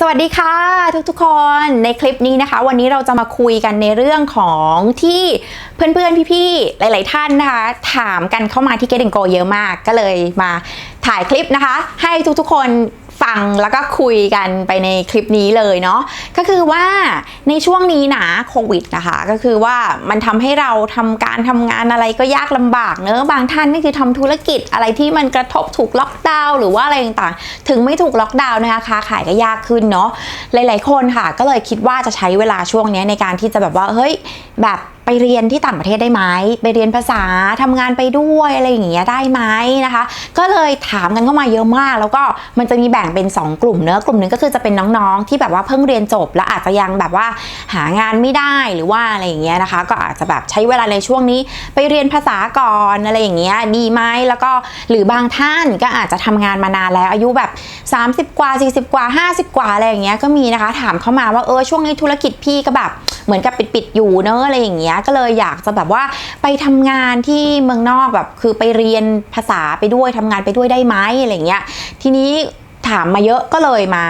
สวัสดีค่ะทุกๆคนในคลิปนี้นะคะ วันนี้เราจะมาคุยกันในเรื่องของที่เพื่อนๆพี่ๆหลาย ๆ ท่านนะคะ ถามกันเข้ามาที่ Get and Go เยอะมากก็เลยมาถ่ายคลิปนะคะ ให้ทุกๆคน ฟังแล้วก็คุยกันไปในคลิปนี้เลยเนาะก็คือว่าในช่วงนี้นะโควิดนะคะ ก็คือว่ามันทำให้เราทำการทำงานอะไรก็ยากลำบากเนอะบางท่านนี่คือทำธุรกิจอะไรที่มันกระทบถูกล็อกดาวน์หรือว่าอะไรต่างๆ ถึงไม่ถูกล็อกดาวน์นะคะค้าขายก็ยากขึ้นเนาะหลาย ๆ คนค่ะ ก็เลยคิดว่าจะใช้เวลาช่วงนี้ในการที่จะแบบว่าเฮ้ย แบบไปเรียนที่ต่างประเทศได้ไหมไปเรียนภาษาทำงานไปด้วยอะไรอย่างเงี้ยได้ไหมนะคะ ก็เลยถามกันเข้ามาเยอะมาก แล้วก็มันจะมีแบ่งเป็น 2 กลุ่มเนอะกลุ่มหนึ่งก็คือจะเป็นน้องๆ ที่แบบว่าเพิ่งเรียนจบ แล้วอาจจะยังแบบว่าหางานไม่ได้หรือว่าอะไรอย่างเงี้ยนะคะ ก็อาจจะแบบใช้เวลาในช่วงนี้ ไปเรียนภาษาก่อนอะไรอย่างเงี้ยดีไหมแล้วก็หรือบางท่านก็อาจจะทำงานมานานแล้วอายุแบบ 30 กว่า 40 กว่า 50 กว่าอะไรอย่างเงี้ยก็มีนะคะ ถามเข้ามาว่าเออช่วงนี้ธุรกิจพี่ก็แบบ เหมือนกับปิดๆอยู่เนอะอะไรอย่างเงี้ยก็เลยอยากจะแบบว่าไปทำงานที่เมืองนอกแบบคือไปเรียนภาษาไปด้วยทำงานไปด้วยได้ไหมอะไรเงี้ยทีนี้ถามมาเยอะก็เลยมา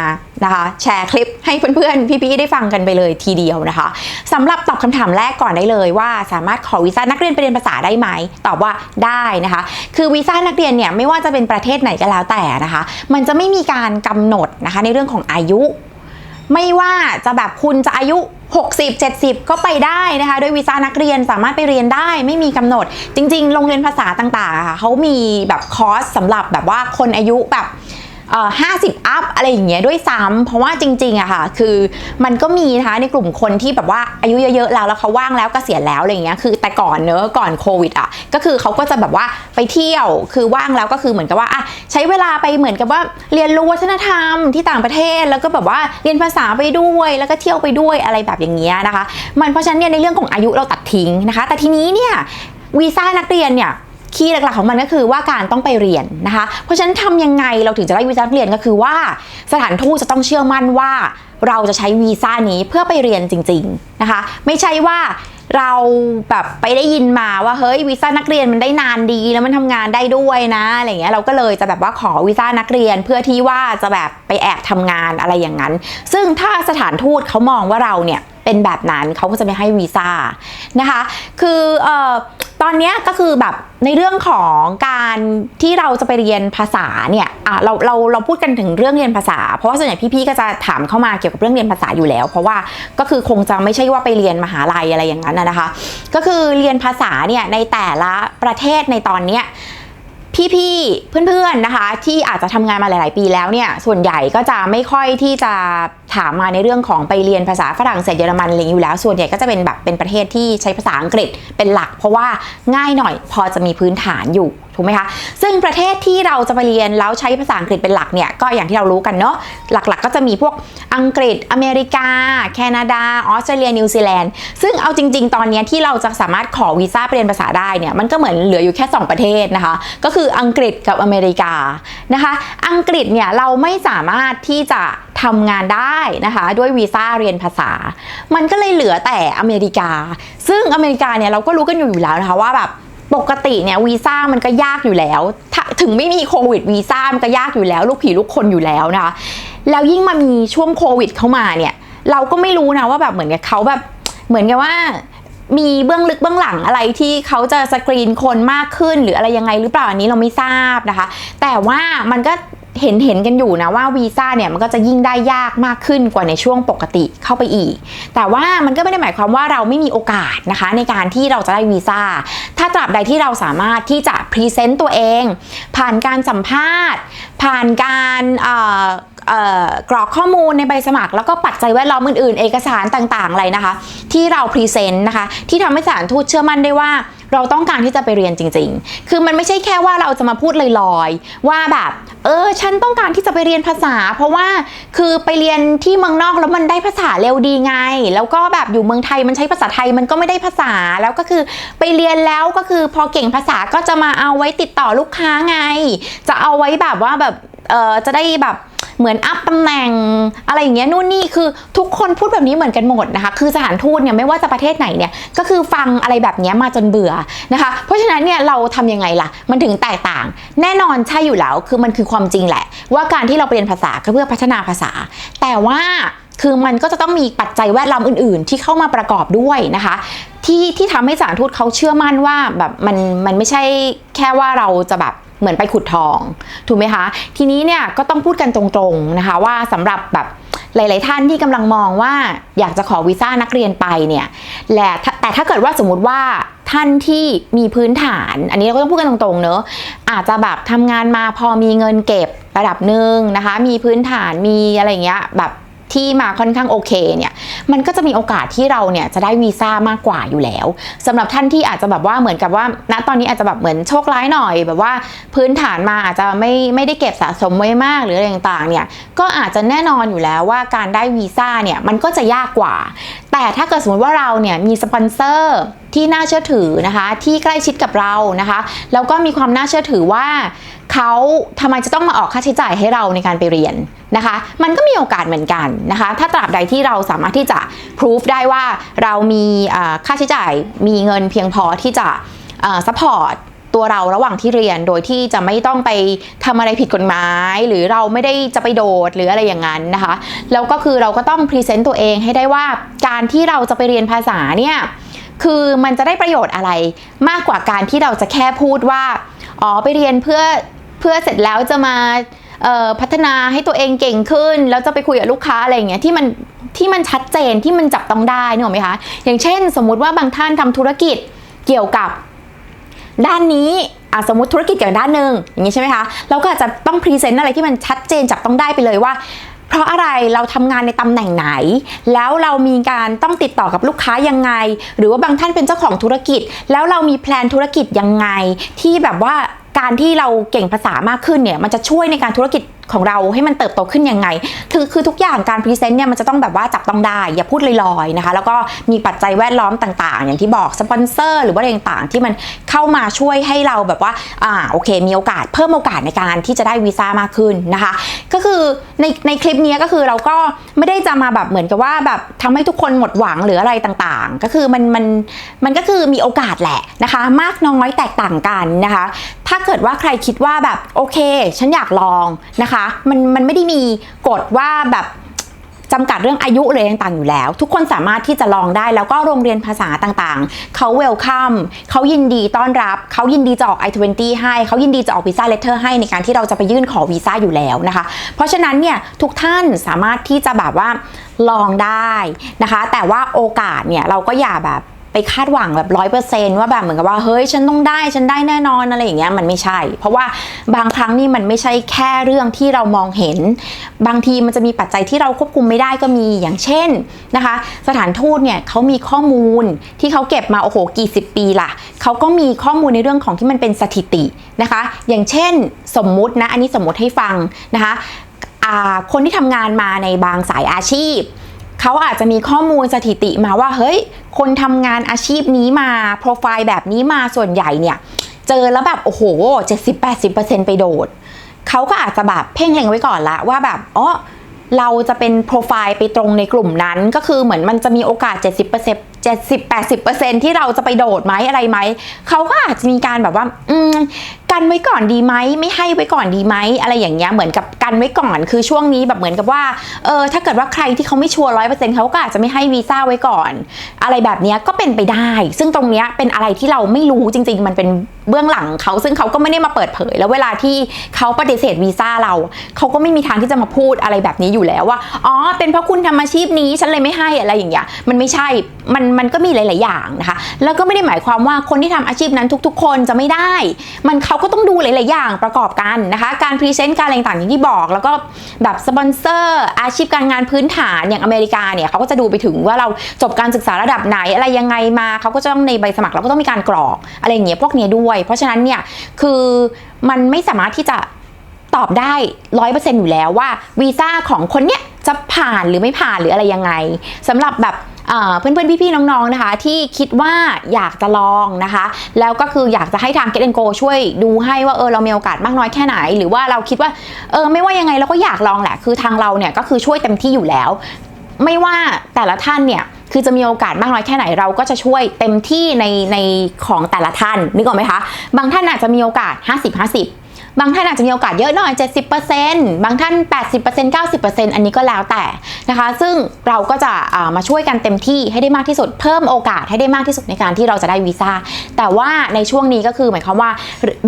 นะคะแชร์คลิปให้เพื่อนๆ พี่ๆ ได้ฟังกันไปเลยทีเดียวนะคะสำหรับตอบคำถามแรกก่อนได้เลยว่าสามารถขอวีซ่านักเรียนไปเรียนภาษาได้ไหม ตอบว่าได้นะคะ คือวีซ่านักเรียนเนี่ยไม่ว่าจะเป็นประเทศไหนก็แล้วแต่นะคะ มันจะไม่มีการกำหนดนะคะในเรื่องของอายุ ไม่ว่าจะแบบคุณจะอายุ 60 70 ก็ไปได้นะคะ ด้วยวีซ่านักเรียนสามารถไปเรียนได้ไม่มีกำหนด จริง ๆ โรงเรียนภาษาต่างๆค่ะเขามีแบบคอร์สสำหรับแบบว่าคนอายุแบบ ห้าสิบอัพอะไรอย่างเงี้ยด้วยซ้ำเพราะว่าจริงๆอะค่ะ คือมันก็มีนะคะในกลุ่มคนที่แบบว่าอายุเยอะๆแล้วแล้วเขาว่างแล้วกเกษียณแล้วอะไรอย่างเงี้ยคือแต่ก่อนเนอะก่อนโควิดอะก็คือเขาก็จะแบบว่าไปเที่ยวคือว่างแล้วก็คือเหมือนกับว่าอะใช้เวลาไปเหมือนกับว่าเรียนรู้วัฒนธรรมที่ต่างประเทศ แล้วก็แบบว่าเรียนภาษาไปด้วยแล้วก็เที่ยวไปด้วยอะไรแบบอย่างเงี้ยนะคะ มันเพราะฉะนั้นเนี่ยในเรื่องของอายุเราตัดทิ้งนะคะ แต่ทีนี้เนี่ยวีซ่านักเรียนเนี่ย คีย์หลักๆของมันก็คือว่าการต้องไปเรียนนะคะ เพราะฉะนั้นทำยังไงเราถึงจะได้วีซ่านักเรียนก็คือว่า สถานทูตจะต้องเชื่อมั่นว่า เราจะใช้วีซ่านี้เพื่อไปเรียนจริง ๆนะคะ ไม่ใช่ว่าเราแบบไปได้ยินมาว่าเฮ้ยวีซ่านักเรียนมันได้นานดีแล้วมันทำงานได้ด้วยนะอะไรเงี้ยเราก็เลยจะแบบว่าขอวีซ่านักเรียนเพื่อที่ว่าจะแบบไปแอบทำงานอะไรอย่างนั้น ซึ่งถ้าสถานทูตเขามองว่าเราเนี่ยเป็นแบบนั้นเขาก็จะไม่ให้วีซ่านะคะ คือเอ่อ ตอนนี้ก็คือแบบในเรื่องของการที่เราจะไปเรียนภาษาเนี่ยอะเราเราเราพูดกันถึงเรื่องเรียนภาษา เพราะว่าส่วนใหญ่พี่ๆก็จะถามเข้ามาเกี่ยวกับเรื่องเรียนภาษาอยู่แล้ว เพราะว่าก็คือคงจะไม่ใช่ว่าไปเรียนมหาลัยอะไรอย่างนั้นนะคะ ก็คือเรียนภาษาเนี่ยในแต่ละประเทศในตอนเนี้ยพี่ๆเพื่อนๆนะคะ ที่อาจจะทำงานมาหลาย ๆ ปีแล้วเนี่ยส่วนใหญ่ก็จะไม่ค่อยที่จะถามมาในเรื่องของไปเรียนภาษาฝรั่งเศสเยอรมันอะไรอยู่แล้ว ส่วนใหญ่ก็จะเป็นแบบเป็นประเทศที่ใช้ภาษาอังกฤษเป็นหลัก เพราะว่าง่ายหน่อยพอจะมีพื้นฐานอยู่ถูกไหมคะ ซึ่งประเทศที่เราจะไปเรียนแล้วใช้ภาษาอังกฤษเป็นหลักเนี่ยก็อย่างที่เรารู้กันเนาะหลักๆ ก็จะมีพวกอังกฤษ อเมริกา แคนาดา ออสเตรเลีย นิวซีแลนด์ ซึ่งเอาจริง ๆ ตอนนี้ที่เราจะสามารถขอวีซ่าไปเรียนภาษาได้เนี่ยมันก็เหมือนเหลืออยู่แค่ 2 ประเทศนะคะ ก็คืออังกฤษกับอเมริกานะคะ อังกฤษเนี่ยเราไม่สามารถที่จะ ทำงานได้นะคะ ด้วยวีซ่าเรียนภาษา มันก็เลยเหลือแต่อเมริกา ซึ่งอเมริกาเนี่ยเราก็รู้กันอยู่อยู่แล้วนะคะว่าแบบปกติเนี่ยวีซ่ามันก็ยากอยู่แล้ว ถึงไม่มีโควิดวีซ่ามันก็ยากอยู่แล้ว ลูกผีลูกคนอยู่แล้วนะคะแล้วยิ่งมามีช่วงโควิดเข้ามาเนี่ย เราก็ไม่รู้นะว่าแบบเหมือนกับเขาแบบเหมือนกับว่ามีเบื้องลึกเบื้องหลังอะไรที่เขาจะสกรีนคนมากขึ้นหรืออะไรยังไงหรือเปล่าอันนี้เราไม่ทราบนะคะ แต่ว่ามันก็ เห็นเห็นกันอยู่นะว่าวีซ่าเนี่ยมันก็จะยิ่งได้ยากมากขึ้นกว่าในช่วงปกติเข้าไปอีก แต่ว่ามันก็ไม่ได้หมายความว่าเราไม่มีโอกาสนะคะ ในการที่เราจะได้วีซ่าถ้าตราบใดที่เราสามารถที่จะพรีเซนต์ตัวเอง ผ่านการสัมภาษณ์ ผ่านการกรอกข้อมูลในใบสมัคร แล้วก็ปัจจัยแวดล้อมอื่นๆ เอกสารต่างๆอะไรนะคะ ที่เราพรีเซนต์นะคะ ที่ทำให้สถานทูตเชื่อมั่นได้ว่า เราต้องการที่จะไปเรียนจริง ๆ คือมันไม่ใช่แค่ว่าเราจะมาพูดลอยๆ ว่าแบบ เออ ฉันต้องการที่จะไปเรียนภาษา เพราะว่าคือไปเรียนที่เมืองนอกแล้วมันได้ภาษาเร็วดีไง แล้วก็แบบอยู่เมืองไทยมันใช้ภาษาไทยมันก็ไม่ได้ภาษา แล้วก็คือไปเรียนแล้วก็คือพอเก่งภาษาก็จะมาเอาไว้ติดต่อลูกค้าไง จะเอาไว้แบบว่าแบบ เออจะได้แบบ เหมือนอัพตำแหน่งอะไรอย่างเงี้ยนู่นนี่คือทุกคนพูดแบบนี้เหมือนกันหมดนะคะคือสถานทูตเนี่ยไม่ว่าจะประเทศไหนเนี่ยก็คือฟังอะไรแบบนี้มาจนเบื่อนะคะเพราะฉะนั้นเนี่ยเราทำยังไงล่ะ มันถึงแตกต่าง แน่นอนใช่อยู่แล้วคือมันคือความจริงแหละ ว่าการที่เราเรียนภาษาก็เพื่อพัฒนาภาษา แต่ว่าคือมันก็จะต้องมีปัจจัยแวดล้อมอื่น ๆ ที่เข้ามาประกอบด้วยนะคะที่ที่ทำให้สารทูตเขาเชื่อมั่นว่าแบบมันมันไม่ใช่แค่ว่าเราจะแบบ เหมือนไปขุดทอง ถูกไหมคะ ทีนี้เนี่ยก็ต้องพูดกันตรงๆนะคะว่าสำหรับแบบหลาย ๆ ท่านที่กำลังมองว่าอยากจะขอวีซ่านักเรียนไปเนี่ยและแต่ถ้าเกิดว่าสมมติว่าท่านที่มีพื้นฐาน อันนี้เราก็ต้องพูดกันตรงๆเนอะอาจจะแบบทำงานมาพอมีเงินเก็บระดับหนึ่งนะคะ มีพื้นฐานมีอะไรอย่างเงี้ยแบบ ที่มาค่อนข้างโอเคเนี่ยมันก็จะมีโอกาสที่เราเนี่ยจะได้วีซ่ามากกว่าอยู่แล้วสำหรับท่านที่อาจจะแบบว่าเหมือนกับว่า ณตอนนี้อาจจะแบบเหมือนโชคร้ายหน่อย แบบว่าพื้นฐานมาอาจจะไม่ไม่ได้เก็บสะสมไว้มากหรืออะไรต่างๆเนี่ยก็อาจจะแน่นอนอยู่แล้วว่าการได้วีซ่าเนี่ยมันก็จะยากกว่า แต่ถ้าเกิดสมมติว่าเราเนี่ยมีสปอนเซอร์ที่น่าเชื่อถือนะคะ ที่ใกล้ชิดกับเรานะคะแล้วก็มีความน่าเชื่อถือว่าเขาทำไมจะต้องมาออกค่าใช้จ่ายให้เราในการไปเรียนนะคะ มันก็มีโอกาสเหมือนกันนะคะ ถ้าตราบใดที่เราสามารถที่จะพิสูจได้ว่าเรามีค่าใช้จ่ายมีเงินเพียงพอที่จะซัพพอร์ตตัวเราระหว่างที่เรียนโดยที่จะไม่ต้องไปทำอะไรผิดกฎหมาย หรือเราไม่ได้จะไปโดดหรืออะไรอย่างนั้นนะคะแล้วก็คือเราก็ต้องพรีเซนต์ตัวเองให้ได้ว่าการที่เราจะไปเรียนภาษาเนี่ย คือมันจะได้ประโยชน์อะไรมากกว่าการที่เราจะแค่พูดว่า อ๋อไปเรียนเพื่อเพื่อเสร็จแล้วจะมาพัฒนาให้ตัวเองเก่งขึ้น แล้วจะไปคุยกับลูกค้าอะไรอย่างเงี้ยที่มันที่มันชัดเจนที่มันจับต้องได้นึกออกไหมคะ อย่างเช่น สมมุติว่าบางท่านทำธุรกิจเกี่ยวกับ ด้านนี้อะสมมติธุรกิจเกี่ยวกับด้านหนึ่งอย่างนี้ใช่ไหมคะเราก็อาจจะต้องพรีเซนต์อะไรที่มันชัดเจนจับต้องได้ไปเลยว่า เพราะอะไรเราทำงานในตำแหน่งไหน แล้วเรามีการต้องติดต่อกับลูกค้ายังไง หรือว่าบางท่านเป็นเจ้าของธุรกิจ แล้วเรามีแพลนธุรกิจยังไง ที่แบบว่าการที่เราเก่งภาษามากขึ้นเนี่ยมันจะช่วยในการธุรกิจ ของเราให้มันเติบโตขึ้นยังไง คือคือทุกอย่างการพรีเซนต์เนี่ยมันจะต้องแบบว่าจับต้องได้ อย่าพูดลอยๆนะคะแล้วก็มีปัจจัยแวดล้อมต่างๆ อย่างที่บอกสปอนเซอร์หรือว่าอะไรต่างๆ ที่มันเข้ามาช่วยให้เราแบบว่าอ่าโอเค มีโอกาสเพิ่มโอกาสในการที่จะได้วีซ่ามากขึ้นนะคะ ก็คือในในคลิปนี้ก็คือเราก็ไม่ได้จะมาแบบเหมือนกับว่าแบบทำให้ทุกคนหมดหวังหรืออะไรต่างๆ ก็คือมันมันมันก็คือมีโอกาสแหละนะคะ มากน้อยแตกต่างกันนะคะ ถ้าเกิดว่าใครคิดว่าแบบโอเค ฉันอยากลองนะคะมันมันไม่ได้มีกฎว่าแบบจำกัดเรื่องอายุเลยต่างๆอยู่แล้ว ทุกคนสามารถที่จะลองได้แล้วก็โรงเรียนภาษาต่างๆ เขาเวลคัมเขายินดีต้อนรับ เขายินดีจะออก I-20 ให้เขายินดีจะออกวีซ่าเลเตอร์ให้ในการที่เราจะไปยื่นขอวีซ่าอยู่แล้วนะคะ เพราะฉะนั้นเนี่ยทุกท่านสามารถที่จะแบบว่าลองได้นะคะ แต่ว่าโอกาสเนี่ยเราก็อย่าแบบ ไปคาดหวังแบบร้อยเปอร์เซนต์ว่าแบบเหมือนกับว่าเฮ้ยฉันต้องได้ฉันได้แน่นอนอะไรอย่างเงี้ยมันไม่ใช่ เพราะว่าบางครั้งนี่มันไม่ใช่แค่เรื่องที่เรามองเห็น บางทีมันจะมีปัจจัยที่เราควบคุมไม่ได้ก็มีอย่างเช่นนะคะ สถานทูตเนี่ยเขามีข้อมูลที่เขาเก็บมาโอ้โหกี่สิบปีล่ะเขาก็มีข้อมูลในเรื่องของที่มันเป็นสถิตินะคะ อย่างเช่นสมมุตินะอันนี้สมมติให้ฟังนะคะคนที่ทำงานมาในบางสายอาชีพ เขาอาจจะมีข้อมูลสถิติมาว่าเฮ้ย คนทำงานอาชีพนี้มาโปรไฟล์แบบนี้มาส่วนใหญ่เนี่ย เจอแล้วแบบโอ้โห 70-80%ไปโดด เขาก็อาจจะแบบเพ่งเล็งไว้ก่อนละว่าแบบอ๋อ เราจะเป็นโปรไฟล์ไปตรงในกลุ่มนั้นก็คือเหมือนมันจะมีโอกาส 70% 70-80%ที่เราจะไปโดดไหมอะไรไหม เขาก็อาจจะมีการแบบว่า อืม กันไว้ก่อนดีไหม ไม่ให้ไว้ก่อนดีไหม อะไรอย่างเงี้ย เหมือนกับกันไว้ก่อน คือช่วงนี้แบบเหมือนกับว่า เออ ถ้าเกิดว่าใครที่เขาไม่ชัวร์ร้อยเปอร์เซ็นต์เขาก็อาจจะไม่ให้วีซ่าไว้ก่อน อะไรแบบเนี้ยก็เป็นไปได้ ซึ่งตรงเนี้ยเป็นอะไรที่เราไม่รู้จริง ๆ มันเป็น เบื้องหลังเขาซึ่งเขาก็ไม่ได้มาเปิดเผย แล้วเวลาที่เขาปฏิเสธวีซ่าเรา เขาก็ไม่มีทางที่จะมาพูดอะไรแบบนี้อยู่แล้วว่าอ๋อเป็นเพราะคุณทำอาชีพนี้ฉันเลยไม่ให้อะไรอย่างเงี้ยมันไม่ใช่มันมันก็มีหลาย ๆ อย่างนะคะ แล้วก็ไม่ได้หมายความว่าคนที่ทำอาชีพนั้นทุก ๆ คนจะไม่ได้ มันเขาก็ต้องดูหลาย ๆ อย่างประกอบกันนะคะ การพรีเซนต์การอะไรต่างๆอย่างที่บอก แล้วก็แบบสปอนเซอร์อาชีพการงานพื้นฐานอย่างอเมริกาเนี่ยเขาก็จะดูไปถึงว่าเราจบการศึกษาระดับไหนอะไรยังไงมาเขาก็จะต้องในใบสมัครเราก็ต้องมีการกรอกอะไรอย่างเงี้ยพวกนี้ด้วยเพราะฉะนั้นเนี่ยคือมันไม่สามารถที่จะตอบได้ร้อยเปอร์เซ็นต์อยู่แล้วว่าวีซ่าของคนเนี้ยจะผ่านหรือไม่ผ่านหรืออะไรยังไงสำหรับแบบเอ่อเพื่อนๆพี่ๆน้องๆนะคะ ที่คิดว่าอยากจะลองนะคะ แล้วก็คืออยากจะให้ทาง Get and Go ช่วยดูให้ว่าเออเรามีโอกาสมากน้อยแค่ไหน หรือว่าเราคิดว่าเออไม่ว่ายังไงเราก็อยากลองแหละ คือทางเราเนี่ยก็คือช่วยเต็มที่อยู่แล้ว ไม่ว่าแต่ละท่านเนี่ย คือจะมีโอกาสมากน้อยแค่ไหนเราก็จะช่วยเต็มที่ในในของแต่ละท่านนึกออกไหมคะ บางท่านอาจจะมีโอกาส 50 50 บางท่านอาจจะมีโอกาสเยอะหน่อย 70%บางท่าน 80% 90%อันนี้ก็แล้วแต่นะคะ ซึ่งเราก็จะามาช่วยกันเต็มที่ให้ได้มากที่สุด เพิ่มโอกาสให้ได้มากที่สุดในการที่เราจะได้วีซ่า แต่ว่าในช่วงนี้ก็คือหมายความว่า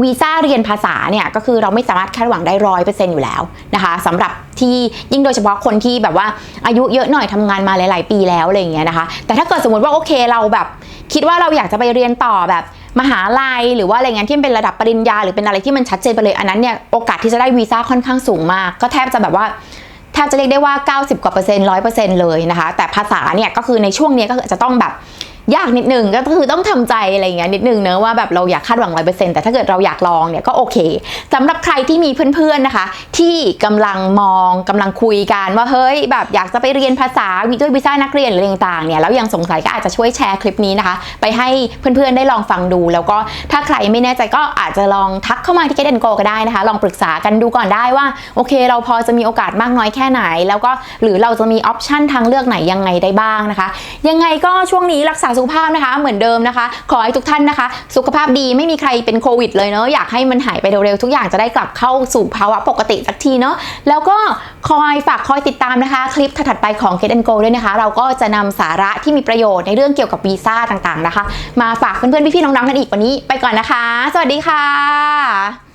วีซ่าเรียนภาษาเนี่ยก็คือเราไม่สามารถคาดหวังได้ร้อยเปอร์เซ็นต์อยู่แล้วนะคะสำหรับที่ยิ่งโดยเฉพาะคนที่แบบว่าอายุเยอะหน่อยทำงานมาหลาย ๆ ปีแล้วอะไรอย่างเงี้ยนะคะ แต่ถ้าเกิดสมมติว่าโอเคเราแบบ คิดว่าเราอยากจะไปเรียนต่อแบบมหาลัย หรือว่าอะไรเงี้ยที่เป็นระดับปริญญา หรือเป็นอะไรที่มันชัดเจนไปเลยอันนั้นเนี่ยโอกาสที่จะได้วีซ่าค่อนข้างสูงมาก ก็แทบจะแบบว่าแทบจะเรียกได้ว่า 90 กว่าเปอร์เซ็นต์ร้อยเปอร์เซ็นต์เลยนะคะ แต่ภาษาเนี่ยก็คือในช่วงเนี้ยก็คือจะต้องแบบ ยากนิดนึงก็คือต้องทำใจอะไรอย่างเงี้ยนิดนึงเนอะว่าแบบเราอยากคาดหวังร้อยเปอร์เซ็นต์แต่ถ้าเกิดเราอยากลองเนี่ยก็โอเคสำหรับใครที่มีเพื่อนๆนะคะ ที่กำลังมองกำลังคุยกันว่าเฮ้ยแบบอยากจะไปเรียนภาษาด้วยวีซ่านักเรียนหรืออะไรต่างๆเนี่ยแล้วยังสงสัยก็อาจจะช่วยแชร์คลิปนี้นะคะ ไปให้เพื่อนๆได้ลองฟังดู แล้วก็ถ้าใครไม่แน่ใจก็อาจจะลองทักเข้ามาที่ Get Go ก็ได้นะคะ ลองปรึกษากันดูก่อนได้ว่าโอเค เราพอจะมีโอกาสมากน้อยแค่ไหน แล้วก็หรือเราจะมีออปชันทางเลือกไหนยังไงได้บ้างนะคะ ยังไงก็ช่วงนี้รักษาสุขภาพนะคะเหมือนเดิมนะคะ ขอให้ทุกท่านนะคะ สุขภาพดีไม่มีใครเป็นโควิดเลยเนาะอยากให้มันหายไปเร็วๆทุกอย่างจะได้กลับเข้าสู่ภาวะปกติสักทีเนาะแล้วก็คอยฝากคอยติดตามนะคะ คลิปถัดไปของ Get Go ด้วยนะคะ เราก็จะนำสาระที่มีประโยชน์ในเรื่องเกี่ยวกับวีซ่าต่างๆนะคะ มาฝากเพื่อนๆพี่ๆน้องๆกันอีกวันนี้ไปก่อนนะคะ สวัสดีค่ะ